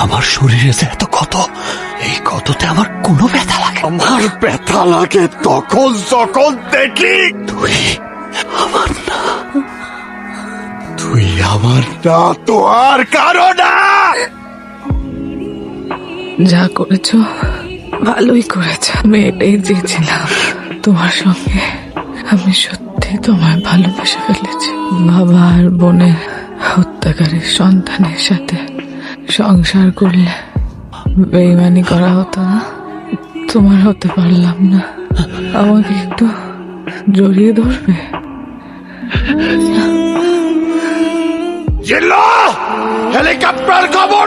আমার শরীরে যে এত ক্ষত এই ক্ষততে আমার কোনো ব্যথা লাগে আমার ব্যথা লাগে তখন যখন দেখি তুই আমার না। তুই আমার না তো আর কারও না। যা করেছ ভালোই করেছ। আমি এটাই চেয়েছিলাম তোমার সঙ্গে। আমি সত্যি তোমায় ভালোবেসে ফেলেছি। বাবা আর বোনের হত্যাকারীর সন্তানের সাথে। সংসার করলে বেইমানি করা হতো না। তোমার হতে পারলাম না। আমাকে একটু জড়িয়ে ধরবে। হেলিকপ্টার খবর